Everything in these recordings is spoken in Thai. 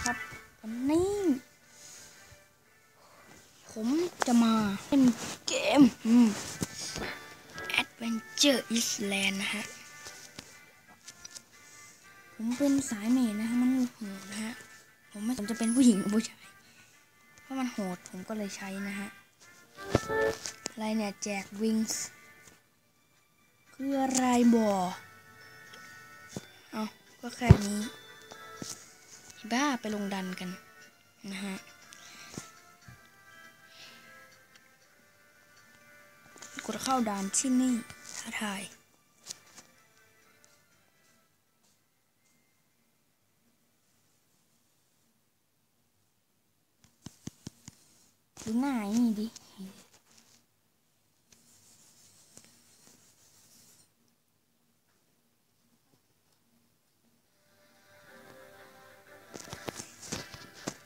นะครับวันนี้ผมจะมาเล่นเกม Adventure Island นะฮะ ผมเป็นสายเมจนะฮะ มันโหดนะฮะ ผมไม่สนจะเป็นผู้หญิงหรือผู้ชาย เพราะมันโหดผมก็เลยใช้นะฮะ อะไรเนี่ยแจกวิงส์คืออะไรบ่เอาก็แค่นี้ บ้าไปลงดันกัน นะฮะ กดเข้าด่านที่นี่ท้าทายดูหน้าไอ้นี่ดิ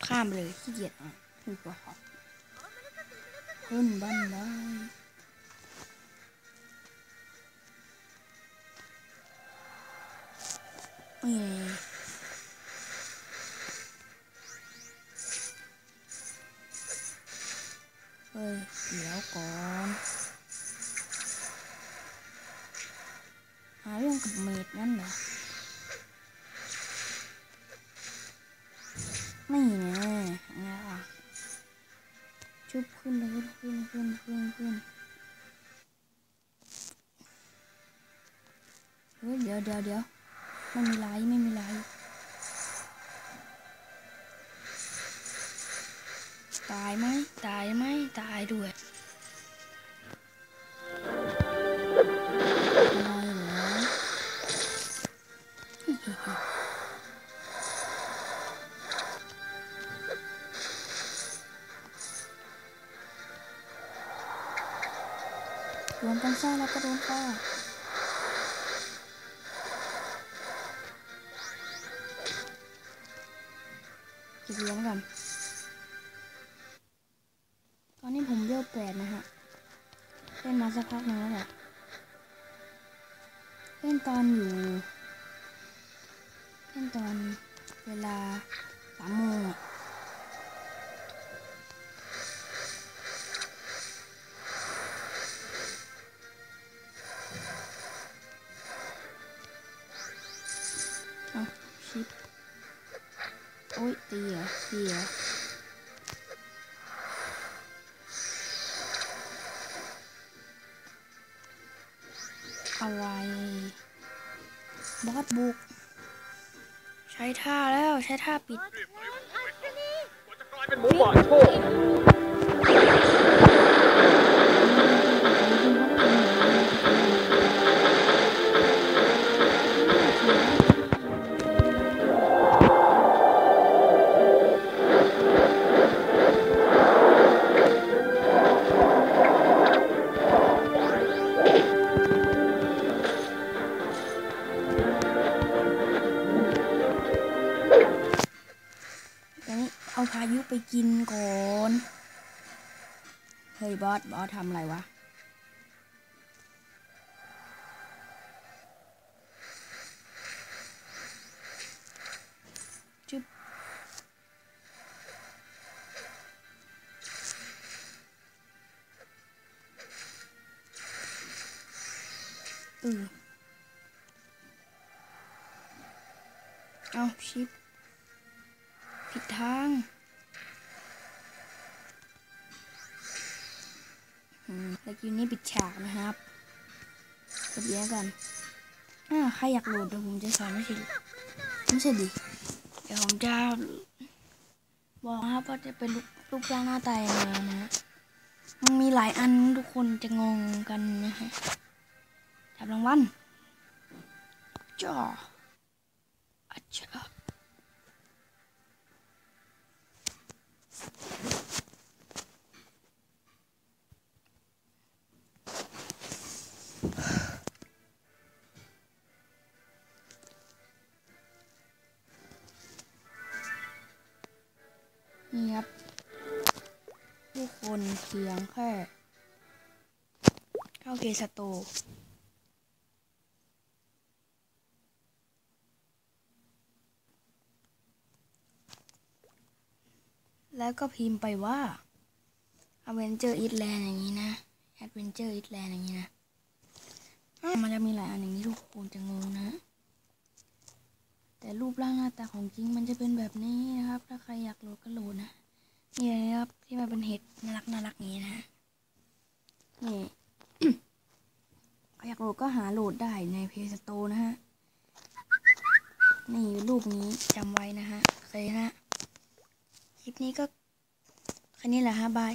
ข้ามไปเลยขี้เกียจอะดูกว่าครับขึ้นบ้านได้นี่ไงเฮ้ยเดี๋ยวก่อนหาเรื่องกับเมดนั่นเหรอ นี่ไงไงล่ะชุบขึ้นเลยขึ้นขึ้นขึ้นขึ้นเฮ้ยเดี๋ยวเดี๋ยวเดี๋ยวไม่มีไรไม่มีไรตายไหมตายไหมตายด้วย รวมกันซ่แล้วก็โดนฆ่าเก็บเรียญก่อนตอนนี้ผมเลือกแปดนะฮะ เล่นมาสักพักหนึงแล้วแหละเล่นตอนอยู่ เล่นตอนเวลาสามโมงอะ อ้ยตีเหรอตีเหรออะไรบอสบุก ใช้ท่าแล้วใช้ท่าปิดเป็นหมูหวาโชค นนี้เอาพายุไปกินก่อน เฮ้ยบอสบอสทำอะไรวะ จุ๊บอือเอาชิป ผิดทางอืมตะกี้นี้ปิดฉากนะครับกดเลี้ยกันอ่าใครอยากโหลดเดี๋ยวผมจะสอนไม่ใช่ไม่ใช่ดิเดี๋ยวผมจะบอกนะครับว่าจะเป็นรูปรูปร่างหน้าตายังไงนะ มันมีหลายอันทุกคนจะงงกันนะฮะจับรางวัลจ้าอาจา นี่ครับผู้คนเพียงแค่เข้าเกสโตร์แล้วก็พิมพ์ไปว่า Adventure Island อย่างนี้นะ Adventure Island อย่างนี้นะ มันจะมีหลายอันอย่างนี้ทุกคนจะงงนะ แต่รูปร่างหน้าตาของจริงมันจะเป็นแบบนี้นะครับ ถ้าใครอยากโหลดก็โหลดนะนี่เลยนะครับที่มันเป็นเห็ดน่ารักน่ารักนี้นะฮะนี่ใครอยากโหลดก็หาโหลดได้ใน Play Store นะฮะ นี่รูปนี้จำไว้นะฮะ เคยนะ คลิปนี้ก็แค่นี้แหละฮะ บาย